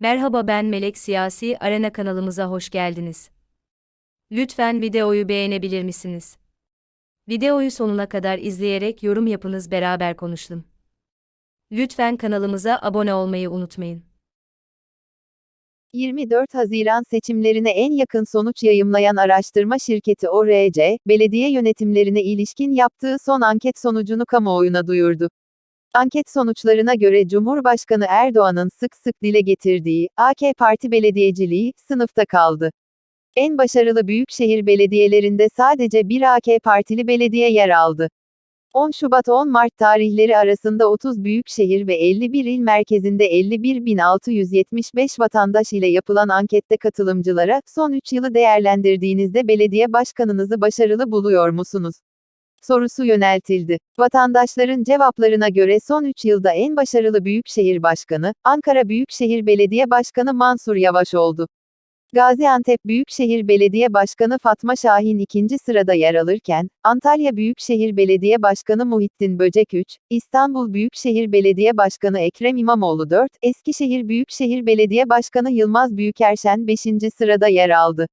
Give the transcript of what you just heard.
Merhaba ben Melek Siyasi Arena kanalımıza hoş geldiniz. Lütfen videoyu beğenebilir misiniz? Videoyu sonuna kadar izleyerek yorum yapınız beraber konuşalım. Lütfen kanalımıza abone olmayı unutmayın. 24 Haziran seçimlerine en yakın sonuç yayımlayan araştırma şirketi ORC, belediye yönetimlerine ilişkin yaptığı son anket sonucunu kamuoyuna duyurdu. Anket sonuçlarına göre Cumhurbaşkanı Erdoğan'ın sık sık dile getirdiği AK Parti belediyeciliği sınıfta kaldı. En başarılı büyükşehir belediyelerinde sadece bir AK Partili belediye yer aldı. 10 Şubat 10 Mart tarihleri arasında 30 büyükşehir ve 51 il merkezinde 51.675 vatandaş ile yapılan ankette katılımcılara, son 3 yılı değerlendirdiğinizde belediye başkanınızı başarılı buluyor musunuz? Sorusu yöneltildi. Vatandaşların cevaplarına göre son 3 yılda en başarılı büyükşehir başkanı, Ankara Büyükşehir Belediye Başkanı Mansur Yavaş oldu. Gaziantep Büyükşehir Belediye Başkanı Fatma Şahin ikinci sırada yer alırken, Antalya Büyükşehir Belediye Başkanı Muhittin Böcek 3, İstanbul Büyükşehir Belediye Başkanı Ekrem İmamoğlu 4, Eskişehir Büyükşehir Belediye Başkanı Yılmaz Büyükerşen 5. sırada yer aldı.